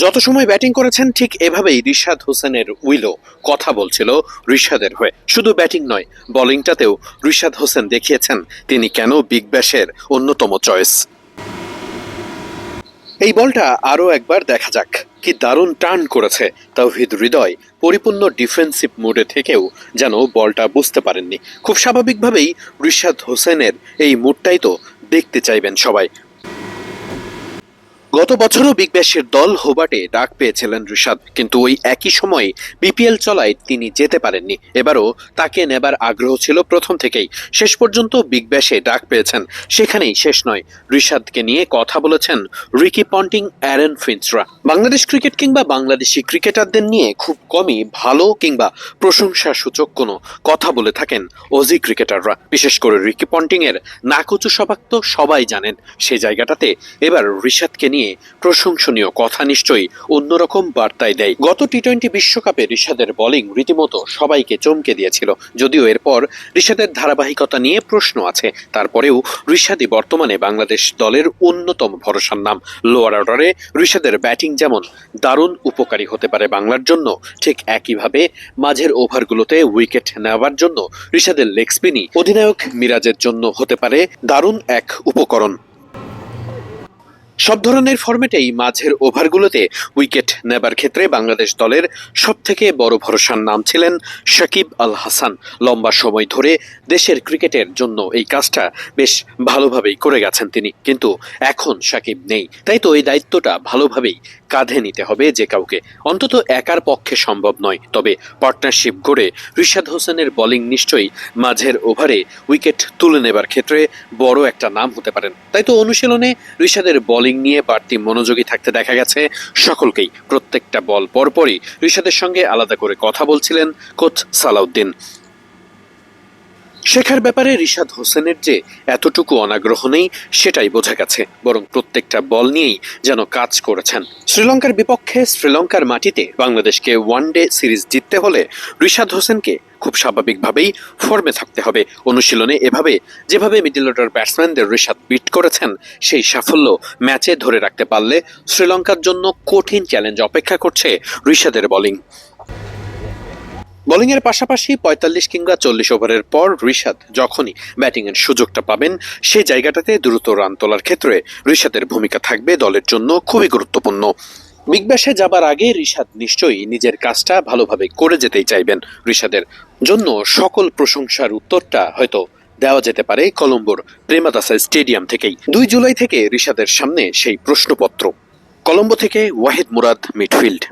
যত সময় ব্যাটিং করেছেন, ঠিক এভাবেই রিশাদ হোসেনের উইলো কথা বলছিল রিশাদের হয়ে। শুধু ব্যাটিং নয়, বোলিংটাতেও রিশাদ হোসেন দেখিয়েছেন তিনি কেন বিগ ব্যাশের অন্যতম চয়েস। এই বলটা আরও একবার দেখা যাক কি দারুণ টার্ন করেছে তাওহিদ হৃদয় পরিপূর্ণ ডিফেন্সিভ মোডে থেকেও যেন বলটা বুঝতে পারেননি। খুব স্বাভাবিকভাবেই রিশাদ হোসেনের এই মুডটাই তো দেখতে চাইবেন সবাই গত বছরও বিগ ব্যাশের দল হোবার্টে ডাক পেয়েছিলেন ঋষাদ কিন্তু ওই একই সময়ে বিপিএল চলায় তিনি যেতে পারেননি। এবারও তাকে নেবার আগ্রহ ছিল প্রথম থেকেই। শেষ পর্যন্ত বিগ ব্যাশে ডাক পেয়েছেন। সেখানেই শেষ নয়। ঋষাদকে নিয়ে কথা বলেছেন রিকি পন্টিং অ্যারেন ফিন্সরা বাংলাদেশ ক্রিকেট কিংবা বাংলাদেশি ক্রিকেটারদের নিয়ে খুব কমই ভালো কিংবা প্রশংসা সূচক কোনো কথা বলে থাকেন অজি ক্রিকেটাররা। বিশেষ করে রিকি পন্টিং এর নাকুচু স্বভাব তো সবাই জানেন। সেই জায়গাটাতে এবার ঋষাদকে নিয়ে প্রশংসনীয় কথা নিশ্চয়ই অন্যরকম বার্তায় দেয়। গত টি টোয়েন্টি বিশ্বকাপে ঋষাদের বোলিং রীতিমতো সবাইকে চমকে দিয়েছিল। যদিও এরপর ঋষাদের ধারাবাহিকতা নিয়ে প্রশ্ন আছে। তারপরেও ঋষাদি বর্তমানে বাংলাদেশ দলের অন্যতম ভরসার নাম। লোয়ার অর্ডারে ঋষাদের ব্যাটিং যেমন দারুণ উপকারী হতে পারে বাংলার জন্য, ঠিক একইভাবে মাঝের ওভারগুলোতে উইকেট নেওয়ার জন্য ঋষাদের লেগ স্পিনই অধিনায়ক মিরাজের জন্য হতে পারে দারুণ এক উপকরণ। সব ধরনের ফরম্যাটেই মাঝের ওভারগুলোতে উইকেট নেবার ক্ষেত্রে বাংলাদেশ দলের সবথেকে বড় ভরসার নাম ছিলেন শাকিব আল হাসান। লম্বা সময় ধরে দেশের ক্রিকেটের জন্য এই কাজটা বেশ ভালোভাবেই করে গেছেন তিনি। কিন্তু এখন সাকিব নেই। তাই তো এই দায়িত্বটা ভালোভাবেই কাঁধে নিতে হবে যে কাউকে। অন্তত একার পক্ষে সম্ভব নয়। তবে পার্টনারশিপ গড়ে রিশাদ হোসেনের বোলিং নিশ্চয়ই মাঝের ওভারে উইকেট তুলে নেবার ক্ষেত্রে বড় একটা নাম হতে পারেন। তাই তো অনুশীলনে রিশাদের বোলিং নিয়ে বাড়তি মনোযোগী থাকতে দেখা গেছে সকলকেই। প্রত্যেকটা বল পরপরই ঋষাদের সঙ্গে আলাদা করে কথা বলছিলেন কোচ সালাউদ্দিন। শেখার ব্যাপারে রিশাদ হোসেনের যে এতটুকু অনাগ্রহ নেই, সেটাই বোঝা গেছে। বরং প্রত্যেকটা বল নিয়েই যেন কাজ করেছেন। শ্রীলঙ্কার বিপক্ষে শ্রীলঙ্কার মাটিতে বাংলাদেশকে ওয়ানডে সিরিজ জিততে হলে রিশাদ হোসেনকে খুব স্বাভাবিকভাবেই ফর্মে থাকতে হবে। অনুশীলনে এভাবে, যেভাবে মিডল অর্ডার ব্যাটসম্যানদের ঋষাদ বিট করেছেন, সেই সাফল্য ম্যাচে ধরে রাখতে পারলে শ্রীলঙ্কার জন্য কঠিন চ্যালেঞ্জ অপেক্ষা করছে ঋষাদের বোলিং বোলিংয়ের পাশাপাশি পঁয়তাল্লিশ কিংবা চল্লিশ ওভারের পর ঋষাদ যখনই ব্যাটিংয়ের সুযোগটা পাবেন সেই জায়গাটাতে দ্রুত রান তোলার ক্ষেত্রে ঋষাদের ভূমিকা থাকবে দলের জন্য খুবই গুরুত্বপূর্ণ। বিগ ব্যাশে যাবার আগে ঋষাদ নিশ্চয়ই নিজের কাজটা ভালোভাবে করে যেতেই চাইবেন। ঋষাদের জন্য সকল প্রশংসার উত্তরটা হয়তো দেওয়া যেতে পারে কলম্বোর প্রেমাদাসা স্টেডিয়াম থেকেই। দুই জুলাই থেকে ঋষাদের সামনে সেই প্রশ্নপত্র। কলম্বো থেকে ওয়াহিদ মুরাদ, মিডফিল্ড।